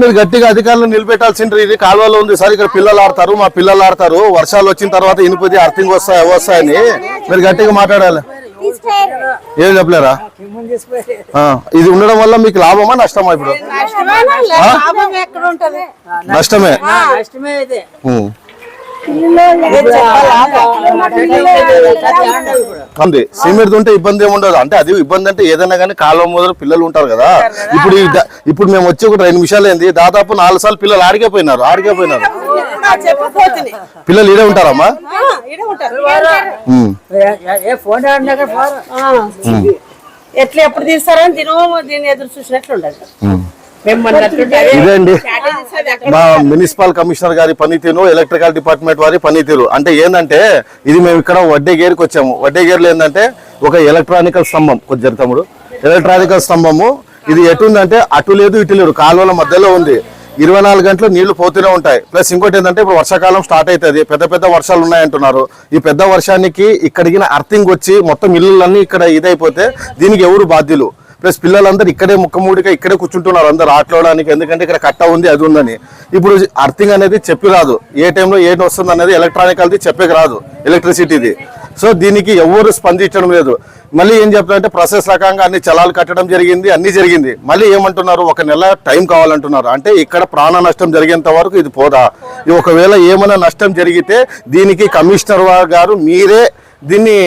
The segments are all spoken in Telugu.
మీరు గట్టిగా అధికారులు నిలబెట్టాల్సిండ్రు. ఇది కాలువలో ఉంది. సార్ ఇక్కడ పిల్లలు ఆడతారు మా పిల్లలు ఆడతారు. వర్షాలు వచ్చిన తర్వాత ఇనుపది అర్థంగా వస్తాయి వస్తాయని మీరు గట్టిగా మాట్లాడాలి. ఏం చెప్పలేరా? ఇది ఉండడం వల్ల మీకు లాభమా నష్టమా ఇప్పుడు? లాభం ఎక్కడ ఉంటది? నష్టమే. ఉంది సిమెంట్ ఉంటే ఇబ్బంది ఏమి ఉండదు. అంటే అది ఇబ్బంది అంటే ఏదైనా కానీ కాలువ మొదలు పిల్లలు ఉంటారు కదా. ఇప్పుడు ఇప్పుడు మేము వచ్చి ఒక రెండు నిమిషాలు ఏంది దాదాపు నాలుగు సార్లు పిల్లలు ఆడిపోయినారు ఆడిపోయినారు చెప్పపోతుంది పిల్లలు ఈడే ఉంటారమ్మా? ఎట్లా ఎప్పుడు తీస్తారని దినము దీన్ని ఎదురు చూసినట్లు ఉండదు ఉం. మా మున్సిపల్ కమిషనర్ గారి పనితీరు ఎలక్ట్రికల్ డిపార్ట్మెంట్ వారి పనితీరు. అంటే ఏంటంటే ఇది మేము ఇక్కడ వడ్డేగేరికి వచ్చాము. వడ్డేగేరులో ఏంటంటే ఒక ఎలక్ట్రానికల్ స్తంభం. కొద్దిగా తమ్ముడు. ఎలక్ట్రానికల్ స్తంభము. ఇది ఎటుందంటే అటు లేదు ఇటు లేదు. కాలువల మధ్యలో ఉంది. ఇరవై నాలుగు గంటలు నీళ్ళు పోతూనే ఉంటాయి. ప్లస్ ఇంకోటి ఏంటంటే ఇప్పుడు వర్షాకాలం స్టార్ట్ అవుతుంది పెద్ద పెద్ద వర్షాలు ఉన్నాయంటున్నారు. ఈ పెద్ద వర్షానికి ఇక్కడికి అర్థింగ్ వచ్చి మొత్తం ఇల్లులన్నీ ఇక్కడ ఇదైపోతే దీనికి ఎవరు బాధ్యులు? ప్లస్ పిల్లలందరూ ఇక్కడే ముక్కమూడిగా ఇక్కడే కూర్చుంటున్నారు అందరు ఆటలోడానికి ఎందుకంటే ఇక్కడ కట్ట ఉంది అది ఉందని. ఇప్పుడు అర్థింగ్ అనేది చెప్పి రాదు. ఏ టైంలో ఏం వస్తుంది అనేది ఎలక్ట్రానిక్ అది చెప్పేకి రాదు ఎలక్ట్రిసిటీది సో దీనికి ఎవరు స్పందించడం లేదు. మళ్ళీ ఏం చెప్తారంటే ప్రాసెస్ రకంగా అన్ని చలాలు కట్టడం జరిగింది అన్ని జరిగింది. మళ్ళీ ఏమంటున్నారు? ఒక నెల టైం కావాలంటున్నారు. అంటే ఇక్కడ ప్రాణ నష్టం జరిగేంత వరకు ఇది పోదా? ఒకవేళ ఏమైనా నష్టం జరిగితే దీనికి కమిషనర్ గారు మీరే దీన్ని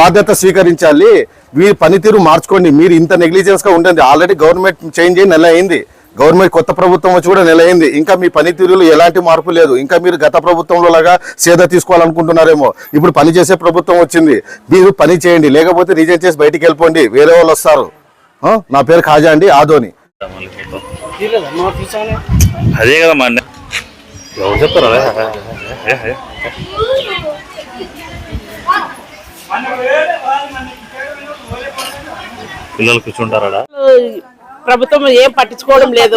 బాధ్యత స్వీకరించాలి. వీరి పనితీరు మార్చుకోండి. మీరు ఇంత నెగ్లిజెన్స్గా ఉంటుంది ఉండండి. ఆల్రెడీ గవర్నమెంట్ చేంజ్ అయ్యి నెల అయింది. గవర్నమెంట్ కొత్త ప్రభుత్వం వచ్చి కూడా నెల అయింది. ఇంకా మీ పనితీరులో ఎలాంటి మార్పు లేదు. ఇంకా మీరు గత ప్రభుత్వంలో లాగా సేద తీసుకోవాలనుకుంటున్నారేమో. ఇప్పుడు పని చేసే ప్రభుత్వం వచ్చింది. మీరు పని చేయండి. లేకపోతే రిజైన్ చేసి బయటికి వెళ్ళిపోండి. వేరే వాళ్ళు వస్తారు. నా పేరు ఖాజా అండి. ఆదోని. అదే కదా చెప్తారా పిల్లలు కూర్చుంటారా ప్రభుత్వం ఏం పట్టించుకోవడం లేదు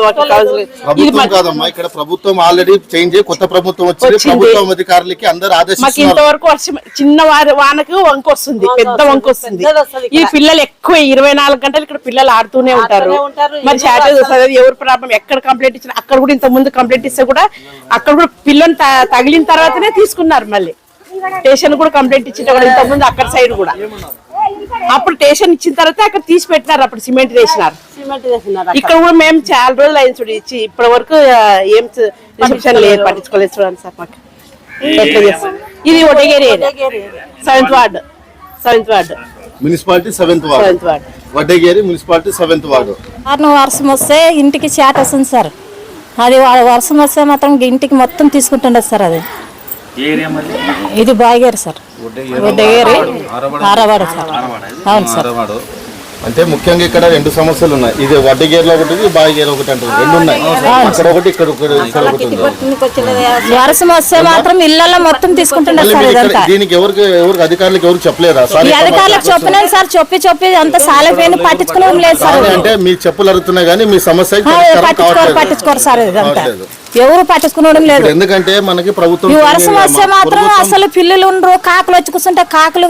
ప్రభుత్వం కాదమ్మా ఇక్కడ ప్రభుత్వం ఆల్రెడీ చేంజ్ అయ్యి కొత్త ప్రభుత్వం వచ్చింది. వచ్చింది. ప్రభుత్వం అధికారులకి అందరు మాకు ఆదేశిస్తున్నారు ఇంతవరకు వర్షం చిన్న వారి వానకు వంక వస్తుంది. పెద్ద వంక వస్తుంది. ఈ పిల్లలు ఎక్కువ ఇరవై నాలుగు గంటలు ఇక్కడ పిల్లలు ఆడుతూనే ఉంటారు. మరి ఎవరు ప్రాబ్లం? ఎక్కడ కంప్లైంట్ ఇచ్చినా అక్కడ కూడా ఇంత ముందు కంప్లైంట్ ఇస్తే కూడా అక్కడ కూడా పిల్లలు తగిలిన తర్వాతనే తీసుకున్నారు మళ్ళీ. స్టేషన్ కూడా కంప్లైంట్ ఇచ్చిన ఇంత ముందు అక్కడ సైడ్ కూడా. అప్పుడు స్టేషన్ ఇచ్చిన తర్వాత అక్కడ తీసి పెట్టినారు అప్పుడు సిమెంట్ వేసినారు. ఇక్కడ కూడా మేము చాలా రోజులు అయింది చూడు ఇచ్చి ఇప్పటి వరకు ఏం రిసెప్షన్ లేదు పట్టించుకోలేదు చూడండి సార్ మాకు? ఇది Otageri seventh ward. Seventh ward. Municipality seventh ward. Seventh ward. Vaddegeri municipality seventh ward. వారం వర్షం వస్తే ఇంటికి చేట వస్తుంది సార్. అది వర్షం వస్తే మాత్రం ఇంటికి మొత్తం తీసుకుంటుండదు సార్ అది. ఇది బాయిగారు సార్. వడ్డగేరి. ఆరవాడ. సార్. అవును సార్. అంటే ముఖ్యంగా ఇక్కడ రెండు సమస్యలు ఉన్నాయి. ఇది వడ్డగేరులో ఒకటి ఇది బాయిగేరు ఒకటి అంటారు రెండు ఉన్నాయి అక్కడ ఒకటి ఇక్కడ ఒకటి ఇక్కడ ఒకటి వస్తే మాత్రం ఇళ్ళల్లో మొత్తం సార్ ఇక్కడ ఇదంతా. దీనికి ఎవరికి ఎవరికి అధికారులకు ఎవరు చెప్పలేరా సార్ అధికారులకు చెప్పినాను సార్. చెప్పి చెప్పి అంత సాలైపోయింది పట్టించుకోవడం లేదు సార్. అంటే మీ చెప్పులు అరుగుతున్నాయి కానీ మీ సమస్య పట్టించుకోరు పట్టించుకోరు సార్ ఇదంతా. ఎవరు పట్టించుకోవడం లేదు. ఎందుకంటే మనకి ప్రభుత్వం ఈ వర్షం వస్తే మాత్రం అసలు పిల్లలు ఉండరు కాకులు వచ్చి కూర్చుంటే కాకులు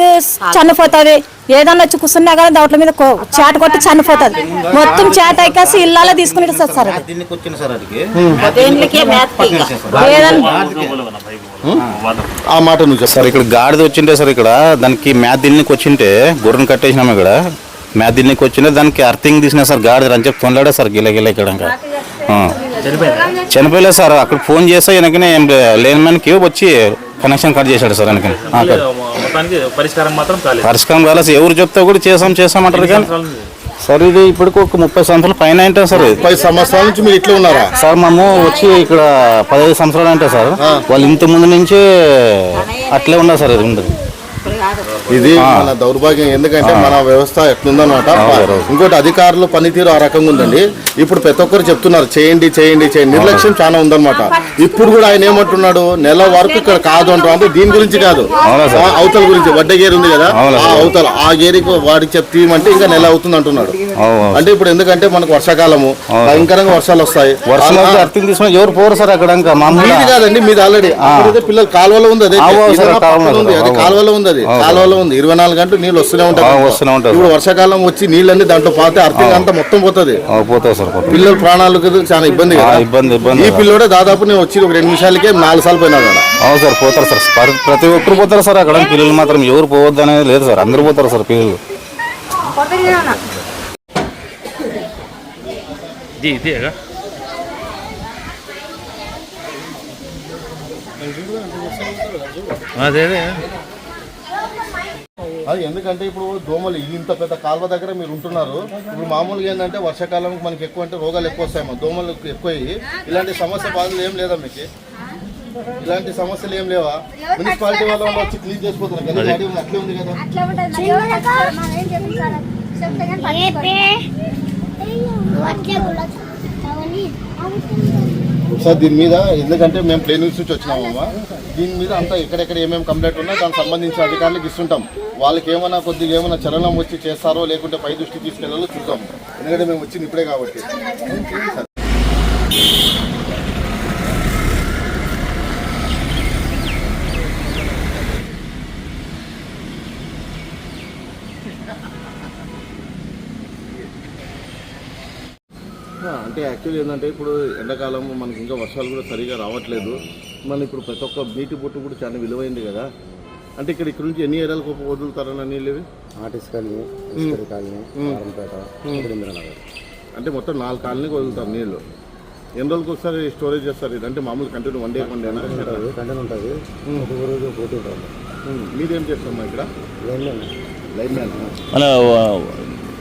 చనిపోతుంది ఏదన్నా వచ్చి కూర్చున్నా కానీ దాంట్లో మీద చేట కొట్టి చనిపోతుంది మొత్తం చేట ఎక్కేసి ఇళ్ళలో తీసుకుని సార్ ఆ మాట నువ్వు సార్ ఇక్కడ గాడిద వచ్చింటే సార్ ఇక్కడ దానికి మ్యాథ్ దిల్నికి వచ్చింటే గొర్రెని కట్టేసినాము ఇక్కడ. మ్యాథ్ దిల్నికి వచ్చింటే దానికి అర్థింగ్ తీసిన సార్ గాడిద అని చెప్పి తొందరడే సార్? గిల గిల ఇక్కడ. చనిపోయలేదు సార్. అక్కడ ఫోన్ చేస్తే వెనకనే లేని మనకి వచ్చి కనెక్షన్ కట్ చేశాడు సార్. మొత్తానికి పరిష్కారం మాత్రం కాలేదు. పరిష్కారం కాలేదు ఎవరు చెప్తే కూడా చేసాం చేసాం అంటారు కానీ సార్ ఇది ఇప్పటికి ఒక ముప్పై సంవత్సరాలు పైన అంటే సార్ ఇది. పది సంవత్సరాల నుంచి మీరు ఇట్లా ఉన్నారా? సార్ మేము వచ్చి ఇక్కడ పదహైదు సంవత్సరాలు అంటే సార్ వాళ్ళు ఇంత ముందు నుంచే అట్లే ఉన్నారు సార్ ఇది ఉండదు. ఇది మన దౌర్భాగ్యం. ఎందుకంటే మన వ్యవస్థ ఎట్లుందన్నమాట? ఇంకోటి అధికారులు పనితీరు ఆ రకంగా ఉందండి. ఇప్పుడు ప్రతి ఒక్కరు చెప్తున్నారు చేయండి చేయండి చేయండి. నిర్లక్ష్యం చాలా ఉందన్నమాట. ఇప్పుడు కూడా ఆయన ఏమంటున్నాడు నెల వరకు ఇక్కడ కాదు అంటాం అంటే దీని గురించి కాదు. అవతల గురించి వడ్డగేరి ఉంది కదా? ఆ అవతల. ఆ గేరికి వాడికి చెప్తీమంటే ఇంకా నెల అవుతుంది అంటున్నాడు. అంటే ఇప్పుడు ఎందుకంటే మనకు వర్షాకాలము భయంకరంగా వర్షాలు వస్తాయి. అర్థం తీసుకుని ఎవరు పోరు సార్ అక్కడ కాదండి మీది ఆల్రెడీ పిల్లలు కాలువలో ఉంది అదే. కాలువలో ఉంది. అది ఉంది. కాలువలో ఉంది. ఇరవై నాలుగు గంటలు నీళ్ళు వస్తూనే ఉంటాయి వస్తూనే ఉంటాయి. ఇప్పుడు వర్షాకాలం వచ్చి నీళ్ళన్నీ దాంట్లో పాతే అర్థం అంతా మొత్తం పోతుంది. ఆ, పోతావు సార్ పిల్లల ప్రాణాలకు చాలా ఇబ్బంది ఇబ్బంది ఇబ్బంది ఈ పిల్లోడే దాదాపు నేను వచ్చి ఒక రెండు నిమిషాలకే నాలుగు సార్లు పోయినా కదా అవును సార్ పోతారు సార్. ప్ర- ప్రతి ఒక్కరు పోతారు సార్ అక్కడ. పిల్లలు మాత్రం ఎవరు పోవద్దు అనేది లేదు సార్. అందరూ పోతారు సార్ పిల్లలు. ఇది ఇదేగా అదే అదే ఎందుకంటే ఇప్పుడు దోమలు ఇంత పెద్ద కాలువ దగ్గర మీరు ఉంటున్నారు. ఇప్పుడు మామూలుగా ఏంటంటే వర్షాకాలం మనకి ఎక్కువ అంటే రోగాలు ఎక్కువ వస్తాయమ్మా దోమలు ఎక్కువ ఇలాంటి సమస్య బాధలు ఏం లేదా మీకు? ఇలాంటి సమస్యలు ఏం లేవా? మున్సిపాలిటీ వాళ్ళ వాళ్ళు వచ్చి క్లీన్ చేసిపోతున్నారు కదా. అట్లే ఉంది కదా. సార్ దీని మీద ఎందుకంటే మేము ప్లేన్ నుంచి వచ్చినామమ్మా. దీని మీద అంతా ఎక్కడెక్కడ ఏమేమి కంప్లైంట్ ఉన్నా దానికి సంబంధించిన అధికారులకు ఇస్తుంటాం. వాళ్ళకి ఏమైనా కొద్దిగా ఏమైనా చలనం వచ్చి చేస్తారో లేకుంటే పై దృష్టి తీసుకెళ్ళాలో చూద్దాం. ఎందుకంటే మేము వచ్చింది ఇప్పుడే కాబట్టి. అంటే యాక్చువల్లీ ఏంటంటే ఇప్పుడు ఎండాకాలం మనకి ఇంకా వర్షాలు కూడా సరిగా రావట్లేదు. మన ఇప్పుడు ప్రతి ఒక్క నీటి బొట్టు కూడా చాలా విలువైంది కదా. అంటే ఇక్కడ ఇక్కడ నుంచి ఎన్ని ఏరియాలకు వదులుతారని నీళ్ళు ఇవి? ఆర్టిస్ట్ కాలనీ కాలనీ ఇంద్రనగర్ అంటే మొత్తం నాలుగు కాలనీకి వదులుతారు నీళ్ళు. ఎన్ని రోజులకు ఒకసారి స్టోరేజ్ చేస్తారు ఇది? అంటే మామూలు కంటిన్యూ వన్ డే వన్ డేనా ఉంటుంది కంటెన్ ఉంటుంది. ఒక రోజు పోటీ ఉంటుంది. మీరేం చేస్తామా ఇక్కడ? లైన్ మ్యాన్ మన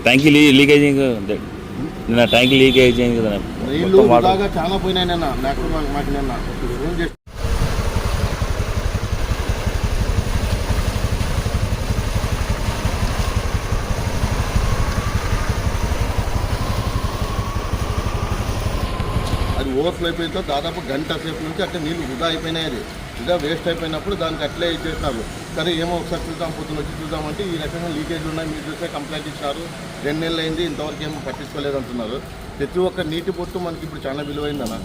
ట్యాంకీ లీ లీకేజ్ నిన్న ట్యాంకీ లీకేజ్ అయింది కదా. నీళ్ళు వృధాగా చాలా పోయినాయి నిన్న. నాకు మాకు నిన్న. ఓవర్ఫ్లో అయిపోయిన దాదాపు గంట సేపు నుంచి అట్లా నీళ్ళు వృధా అయిపోయినాయి అది. వృధా వేస్ట్ అయిపోయినప్పుడు దానికి అట్లే ఇచ్చేసినారు. సరే ఏమో ఒకసారి చూద్దాం పొద్దున వచ్చి చూద్దామంటే ఈ రకంగా లీకేజ్ ఉన్నాయి మీరు చూస్తే కంప్లైంట్ ఇచ్చినారు రెండు నెలలు అయింది ఇంతవరకు ఏమో పట్టించుకోలేదు అంటున్నారు ప్రతి ఒక్క నీటి పొట్టు మనకి ఇప్పుడు చాలా విలువైందన్న.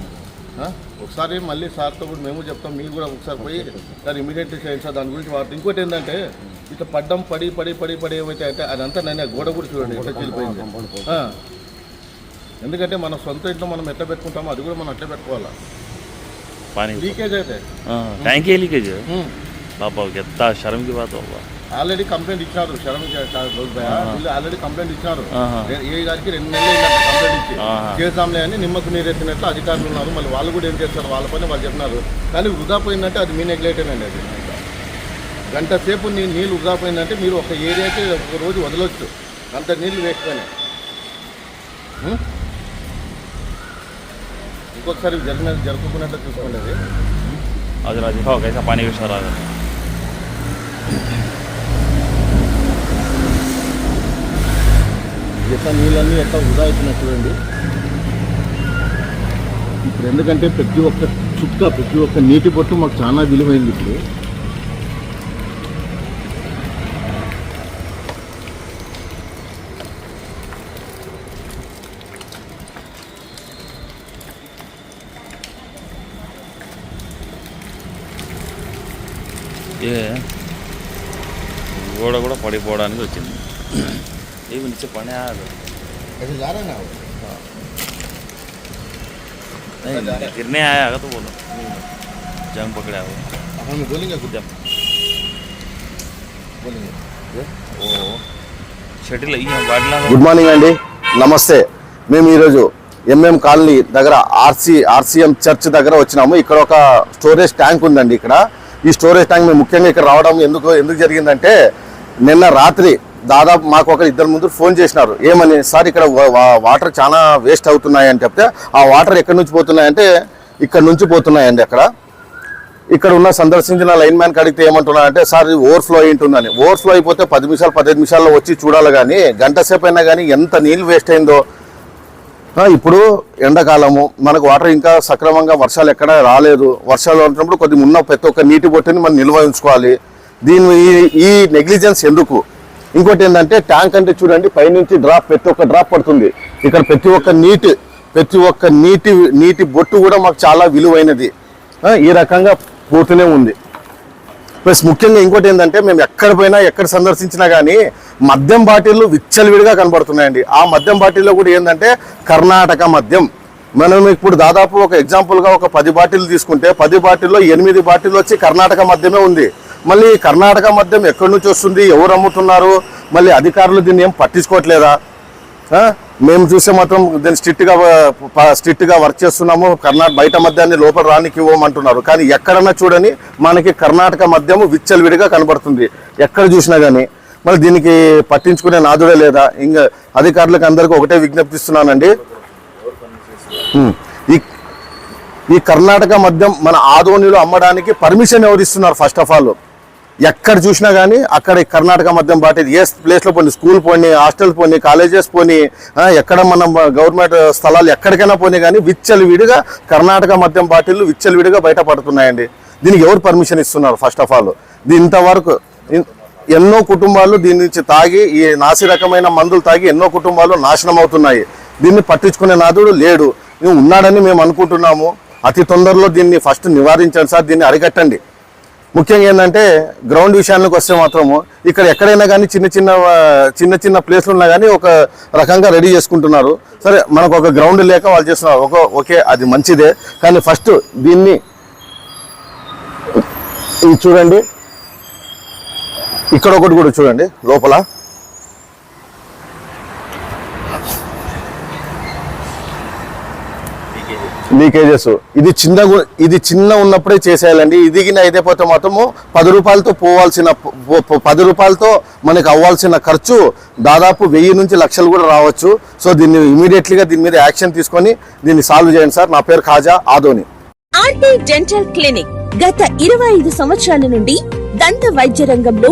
ఒకసారి మళ్ళీ సార్తో కూడా మేము చెప్తాం మీరు కూడా ఒకసారి పోయి దాన్ని ఇమీడియట్లీ చేయండి సార్. దాని గురించి వాడుతుంది ఇంకోటి ఏంటంటే ఇట్లా పడ్డం పడి పడి పడి పడి ఏమైతే అంటే అదంతా నేను గోడ కూడా చూడండి ఎట్లా చెల్లిపోయింది ఎందుకంటే మన సొంత ఇంట్లో మనం ఎట్లా పెట్టుకుంటామో అది కూడా మనం అట్లే పెట్టుకోవాలా पानी లీకేజ్ అయితే हाँ टैंकी लीकेज है ఉమ్. बाबा कितना शर्म की बात होगा ఆల్రెడీ కంప్లైంట్ ఇచ్చినారు శరం రోజు వీళ్ళు ఆల్రెడీ కంప్లైంట్ ఇచ్చినారు ఆహా. ఏ- ఏ గారికి రెండు నెలలు అయిందంట కంప్లైంట్ ఇచ్చి ఆహా. చేద్దాంలే అని నిమ్మకు నీరెత్తినట్లు అధికారులు ఉన్నారు మళ్ళీ వాళ్ళు కూడా ఏం చేస్తారు వాళ్ళ పని వాళ్ళు చెప్పినారు కానీ వృధా పోయిందంటే అది మీ నెగ్లెక్టేనండి అది గంట సేపు నీ నీళ్ళు వృధా పోయిందంటే మీరు ఒక ఏరియాకి ఒక రోజు వదలొచ్చు అంత నీళ్ళు వేస్ట్ పోయినాయి ఉం? ఇంకొకసారి జరిగిన జరుపుకున్నట్టు చూసుకుంటుంది అది. రాజు. రాజీఫా పని విషయం రాదు ఎట్లా నీళ్ళన్నీ ఎంత వృధా అవుతున్నాయి చూడండి. ఇప్పుడు ఎందుకంటే ప్రతి ఒక్క చుక్క ప్రతి ఒక్క నీటి పొట్టు మాకు చాలా విలువైంది ఇప్పుడు. ఏ గోడ కూడా పడిపోవడానికి వచ్చింది ఏమి నిచ్చే పని ఆగదు అది జారా నా नहीं गिरने आया होगा तो बोलो जंग पकड़ा हो हम बोलेंगे कुछ जब बोलेंगे वो షటిల్ ఈ వాటిలో గుడ్ మార్నింగ్ అండి నమస్తే మేము ఈరోజు ఎంఎం కాలనీ దగ్గర ఆర్సీ ఆర్సీఎం చర్చ్ దగ్గర వచ్చినాము ఇక్కడ ఒక స్టోరేజ్ ట్యాంక్ ఉందండి ఇక్కడ ఈ స్టోరేజ్ ట్యాంక్ మేము ముఖ్యంగా ఇక్కడ రావడం ఎందుకు ఎందుకు జరిగిందంటే నిన్న రాత్రి దాదాపు మాకు ఒక ఇద్దరు ముందు ఫోన్ చేసినారు. ఏమని? సార్ ఇక్కడ వా- వాటర్ చాలా వేస్ట్ అవుతున్నాయి అని చెప్తే ఆ వాటర్ ఎక్కడి నుంచి పోతున్నాయంటే ఇక్కడ నుంచి పోతున్నాయండి అక్కడ. ఇక్కడ ఉన్న సందర్శించిన లైన్ మ్యాన్ అడిగితే ఏమంటున్నా అంటే సార్ ఇది ఓవర్ఫ్లో అయి ఉంటుందని ఓవర్ఫ్లో అయిపోతే పది నిమిషాలు పదిహేను నిమిషాల్లో వచ్చి చూడాలి కానీ గంట సేపు అయినా కానీ ఎంత నీళ్ళు వేస్ట్ అయిందో ఇప్పుడు ఎండాకాలము మనకు వాటర్ ఇంకా సక్రమంగా వర్షాలు ఎక్కడ రాలేదు. వర్షాలు ఉన్నప్పుడు కొద్ది ఉన్న ప్రతి ఒక్క నీటి బొట్టుని మనం నిల్వ ఉంచుకోవాలి. దీని ఈ- ఈ నెగ్లిజెన్స్ ఎందుకు? ఇంకోటి ఏంటంటే ట్యాంక్ అంటే చూడండి పైనుంచి డ్రాప్ ప్రతి ఒక్క డ్రాప్ పడుతుంది. ఇక్కడ ప్రతి ఒక్క నీటి ప్రతి ఒక్క నీటి నీటి బొట్టు కూడా మాకు చాలా విలువైనది. ఈ రకంగా పోతూనే ఉంది. ప్లస్ ముఖ్యంగా ఇంకోటి ఏంటంటే మేము ఎక్కడ పోయినా ఎక్కడ సందర్శించినా కానీ మద్యం బాటిల్లు విచ్చలవిడిగా కనబడుతున్నాయండి. ఆ మద్యం బాటిల్లో కూడా ఏంటంటే కర్ణాటక మద్యం. మనం ఇప్పుడు దాదాపు ఒక ఎగ్జాంపుల్గా ఒక పది బాటిల్ తీసుకుంటే పది బాటిల్లో ఎనిమిది బాటిల్ వచ్చి కర్ణాటక మద్యమే ఉంది. మళ్ళీ కర్ణాటక మద్యం ఎక్కడి నుంచి వస్తుంది? ఎవరు అమ్ముతున్నారు? మళ్ళీ అధికారులు దీన్ని ఏం పట్టించుకోవట్లేదా? మేము చూస్తే మాత్రం దీన్ని స్ట్రిక్ట్గా స్ట్రిక్ట్గా వర్క్ చేస్తున్నాము. కర్ణాటక బయట మద్యాన్ని లోపల రానికి ఇవ్వమంటున్నారు. కానీ ఎక్కడన్నా చూడని మనకి కర్ణాటక మద్యము విచ్చలవిడిగా కనబడుతుంది. ఎక్కడ చూసినా కానీ మరి దీనికి పట్టించుకునే నాదుడే లేదా? ఇంకా అధికారులకు అందరికీ ఒకటే విజ్ఞప్తిస్తున్నానండి. ఈ ఈ కర్ణాటక మద్యం మన ఆదోనిలో అమ్మడానికి పర్మిషన్ ఎవరు ఇస్తున్నారు ఫస్ట్ ఆఫ్ ఆల్ ఎక్కడ చూసినా కానీ అక్కడ కర్ణాటక మద్యం బాటిల్ ఏ ప్లేస్లో పోనీ స్కూల్ పోనీ హాస్టల్ పోనీ కాలేజెస్ పోనీ ఎక్కడ మనం గవర్నమెంట్ స్థలాలు ఎక్కడికైనా పోనీ కానీ విచ్చలవిడిగా కర్ణాటక మద్యం బాటిల్ విచ్చలవిడిగా బయట పడుతున్నాయండి దీనికి ఎవరు పర్మిషన్ ఇస్తున్నారు ఫస్ట్ ఆఫ్ ఆల్ ఇంతవరకు ఎన్నో కుటుంబాలు దీని నుంచి తాగి ఈ నాసి రకమైన మందులు తాగి ఎన్నో కుటుంబాలు నాశనం అవుతున్నాయి. దీన్ని పట్టించుకునే నాదుడు లేడు. ఉన్నాడని మేము అనుకుంటున్నాము. అతి తొందరలో దీన్ని ఫస్ట్ నివారించండి సార్ దీన్ని అరికట్టండి. ముఖ్యంగా ఏంటంటే గ్రౌండ్ విషయానికి వస్తే మాత్రము ఇక్కడ ఎక్కడైనా కానీ చిన్న చిన్న చిన్న చిన్న ప్లేస్లు ఉన్నా కానీ ఒక రకంగా రెడీ చేసుకుంటున్నారు. సరే మనకు ఒక గ్రౌండ్ లేక వాళ్ళు చేస్తున్నారు. ఒక ఓకే అది మంచిదే. కానీ ఫస్ట్ దీన్ని ఇది చూడండి. ఇక్కడ ఒకటి కూడా చూడండి లోపల. లీకేజెస్. ఇది చిన్న ఇది చిన్న ఉన్నప్పుడే చేసేయాలండి. ఇదిగిన అయిపోతే మాత్రము పది రూపాయలతో పోవాల్సిన పది రూపాయలతో మనకి అవ్వాల్సిన ఖర్చు దాదాపు వెయ్యి నుంచి లక్షలు కూడా రావచ్చు. సో దీన్ని ఇమీడియట్లీగా దీని మీద యాక్షన్ తీసుకొని దీన్ని సాల్వ్ చేయండి సార్. నా పేరు Khaja Adoni. RT dental clinic గత ఇరవై ఐదు సంవత్సరాల నుండి దంత వైద్య రంగంలో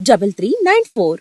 double three nine four